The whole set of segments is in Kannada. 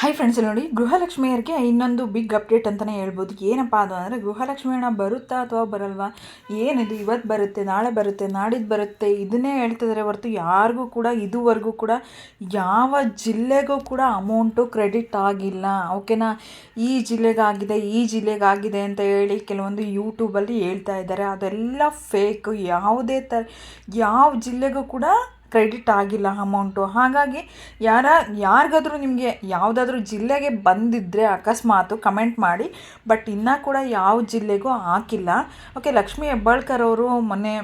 ಹಾಯ್ ಫ್ರೆಂಡ್ಸ್ ನೋಡಿ ಗೃಹಲಕ್ಷ್ಮಿಯರಿಗೆ ಇನ್ನೊಂದು ಬಿಗ್ ಅಪ್ಡೇಟ್ ಅಂತಲೇ ಹೇಳ್ಬೋದು. ಏನಪ್ಪ ಅದು ಅಂದರೆ, ಗೃಹಲಕ್ಷ್ಮಿ ಬರುತ್ತಾ ಅಥವಾ ಬರಲ್ವಾ? ಏನಿದು ಇವತ್ತು ಬರುತ್ತೆ, ನಾಳೆ ಬರುತ್ತೆ, ನಾಡಿದ್ದು ಬರುತ್ತೆ, ಇದನ್ನೇ ಹೇಳ್ತಿದ್ದಾರೆ ಹೊರತು ಯಾರಿಗೂ ಕೂಡ, ಇದುವರೆಗೂ ಕೂಡ ಯಾವ ಜಿಲ್ಲೆಗೂ ಕೂಡ ಅಮೌಂಟು ಕ್ರೆಡಿಟ್ ಆಗಿಲ್ಲ. ಓಕೆನಾ ಈ ಜಿಲ್ಲೆಗಾಗಿದೆ ಈ ಜಿಲ್ಲೆಗಾಗಿದೆ ಅಂತ ಹೇಳಿ ಕೆಲವೊಂದು ಯೂಟ್ಯೂಬಲ್ಲಿ ಹೇಳ್ತಾ ಇದ್ದಾರೆ. ಅದೆಲ್ಲ ಫೇಕು ಯಾವುದೇ ಥರ ಯಾವ ಜಿಲ್ಲೆಗೂ ಕೂಡ ಕ್ರೆಡಿಟ್ ಆಗಿಲ್ಲ ಅಮೌಂಟು. ಹಾಗಾಗಿ ಯಾರ, ಯಾರಿಗಾದ್ರೂ ನಿಮಗೆ ಯಾವುದಾದ್ರೂ ಜಿಲ್ಲೆಗೆ ಬಂದಿದ್ದರೆ ಅಕಸ್ಮಾತು ಕಮೆಂಟ್ ಮಾಡಿ. ಬಟ್ ಇನ್ನೂ ಕೂಡ ಯಾವ ಜಿಲ್ಲೆಗೂ ಹಾಕಿಲ್ಲ. ಓಕೆ, ಲಕ್ಷ್ಮೀ ಹೆಬ್ಬಾಳ್ಕರ್ ಅವರು ಮೊನ್ನೆ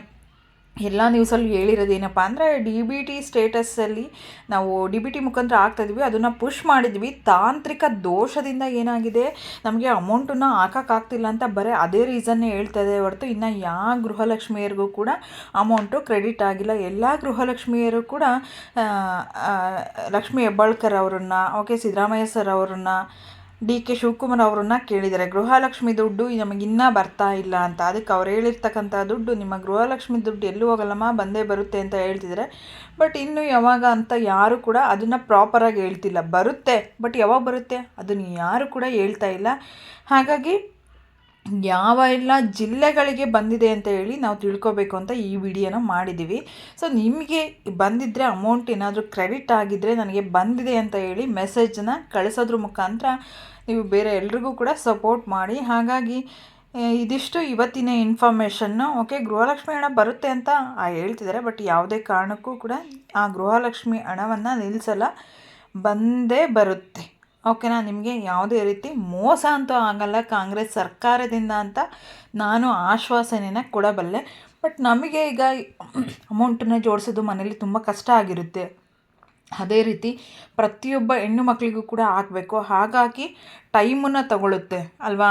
ಎಲ್ಲ ನ್ಯೂಸಲ್ಲಿ ಹೇಳಿರೋದೇನಪ್ಪ ಅಂದರೆ ಡಿ ಬಿ ಟಿ ಸ್ಟೇಟಸ್ಸಲ್ಲಿ ನಾವು ಡಿ ಬಿ ಟಿ ಮುಖಾಂತರ ಆಗ್ತಾಯಿದ್ವಿ ಅದನ್ನು ಪುಷ್ ಮಾಡಿದ್ವಿ. ತಾಂತ್ರಿಕ ದೋಷದಿಂದ ಏನಾಗಿದೆ? ನಮಗೆ ಅಮೌಂಟನ್ನು ಹಾಕೋಕ್ಕಾಗ್ತಿಲ್ಲ ಅಂತ ಬರೀ ಅದೇ ರೀಸನ್ನೇ ಹೇಳ್ತಾ ಇದೆ ಹೊರತು ಇನ್ನು ಯಾವ ಗೃಹಲಕ್ಷ್ಮಿಯರಿಗೂ ಕೂಡ ಅಮೌಂಟು ಕ್ರೆಡಿಟ್ ಆಗಿಲ್ಲ. ಎಲ್ಲ ಗೃಹಲಕ್ಷ್ಮಿಯರು ಕೂಡ ಲಕ್ಷ್ಮಿ ಹೆಬ್ಬಾಳ್ಕರ್ ಅವರನ್ನು ಓಕೆ ಸಿದ್ದರಾಮಯ್ಯ ಸರ್ ಅವರನ್ನು ಡಿ ಕೆ ಶಿವಕುಮಾರ್ ಅವರನ್ನ ಕೇಳಿದ್ದಾರೆ. ಗೃಹಲಕ್ಷ್ಮಿ ದುಡ್ಡು ನಮಗಿನ್ನೂ ಬರ್ತಾ ಇಲ್ಲ ಅಂತ. ಅದಕ್ಕೆ ಅವ್ರು ಹೇಳಿರ್ತಕ್ಕಂಥ ದುಡ್ಡು ನಿಮ್ಮ ಗೃಹಲಕ್ಷ್ಮಿ ದುಡ್ಡು ಎಲ್ಲೂ ಹೋಗಲ್ಲಮ್ಮ? ಬಂದೇ ಬರುತ್ತೆ ಅಂತ ಹೇಳ್ತಿದ್ದಾರೆ. ಬಟ್ ಇನ್ನು ಯಾವಾಗ ಅಂತ ಯಾರು ಕೂಡ ಅದನ್ನು ಪ್ರಾಪರಾಗಿ ಹೇಳ್ತಿಲ್ಲ. ಬರುತ್ತೆ. ಬಟ್ ಯಾವಾಗ ಬರುತ್ತೆ? ಅದನ್ನು ಯಾರು ಕೂಡ ಹೇಳ್ತಾ ಇಲ್ಲ. ಹಾಗಾಗಿ ಯಾವ ಎಲ್ಲ ಜಿಲ್ಲೆಗಳಿಗೆ ಬಂದಿದೆ ಅಂತ ಹೇಳಿ ನಾವು ತಿಳ್ಕೊಬೇಕು ಅಂತ ಈ ವಿಡಿಯೋನ ಮಾಡಿದ್ದೀವಿ. ಸೊ ನಿಮಗೆ ಬಂದಿದ್ದರೆ ಅಮೌಂಟ್ ಏನಾದರೂ ಕ್ರೆಡಿಟ್ ಆಗಿದ್ದರೆ ನನಗೆ ಬಂದಿದೆ ಅಂತ ಹೇಳಿ ಮೆಸೇಜನ್ನು ಕಳಿಸೋದ್ರ ಮುಖಾಂತರ ನೀವು ಬೇರೆ ಎಲ್ರಿಗೂ ಕೂಡ ಸಪೋರ್ಟ್ ಮಾಡಿ. ಹಾಗಾಗಿ ಇದಿಷ್ಟು ಇವತ್ತಿನ ಇನ್ಫಾರ್ಮೇಷನ್ನು ಓಕೆ ಗೃಹಲಕ್ಷ್ಮಿ ಹಣ ಬರುತ್ತೆ ಅಂತ ಹೇಳ್ತಿದ್ದಾರೆ. ಬಟ್ ಯಾವುದೇ ಕಾರಣಕ್ಕೂ ಕೂಡ ಆ ಗೃಹಲಕ್ಷ್ಮಿ ಹಣವನ್ನು ನಿಲ್ಲಿಸಲ್ಲ ಬಂದೇ ಬರುತ್ತೆ. ಓಕೆನಾ? ನಿಮಗೆ ಯಾವುದೇ ರೀತಿ ಮೋಸ ಅಂತೂ ಆಗಲ್ಲ. ಕಾಂಗ್ರೆಸ್ ಸರ್ಕಾರದಿಂದ ಅಂತ ನಾನು ಆಶ್ವಾಸನೆಯನ್ನು ಕೊಡಬಲ್ಲೆ. ಬಟ್ ನಮಗೆ ಈಗ ಅಮೌಂಟನ್ನು ಜೋಡಿಸೋದು ಮನೇಲಿ ತುಂಬ ಕಷ್ಟ ಆಗಿರುತ್ತೆ. ಅದೇ ರೀತಿ ಪ್ರತಿಯೊಬ್ಬ ಹೆಣ್ಣು ಮಕ್ಕಳಿಗೂ ಕೂಡ ಹಾಕಬೇಕು ಹಾಗಾಗಿ ಟೈಮನ್ನು ತಗೊಳ್ಳುತ್ತೆ ಅಲ್ವಾ?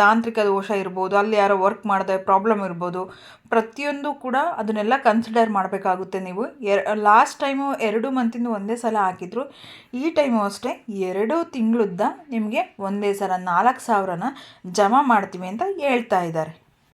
ತಾಂತ್ರಿಕ ದೋಷ ಇರ್ಬೋದು, ಅಲ್ಲಿ ಯಾರೋ ವರ್ಕ್ ಮಾಡಿದೆ, ಪ್ರಾಬ್ಲಮ್ ಇರ್ಬೋದು. ಪ್ರತಿಯೊಂದು ಕೂಡ ಅದನ್ನೆಲ್ಲ ಕನ್ಸಿಡರ್ ಮಾಡಬೇಕಾಗುತ್ತೆ ನೀವು. ಎರ್ ಲಾಸ್ಟ್ ಟೈಮು ಎರಡು ಮಂತಿಂದ ಒಂದೇ ಸಲ ಹಾಕಿದ್ರು. ಈ ಟೈಮು ಅಷ್ಟೇ ಎರಡು ತಿಂಗಳುದ್ದ ನಿಮಗೆ ಒಂದೇ ಸಲ ನಾಲ್ಕು ಸಾವಿರನ ಜಮಾ ಮಾಡ್ತೀವಿ ಅಂತ ಹೇಳ್ತಾ ಇದ್ದಾರೆ.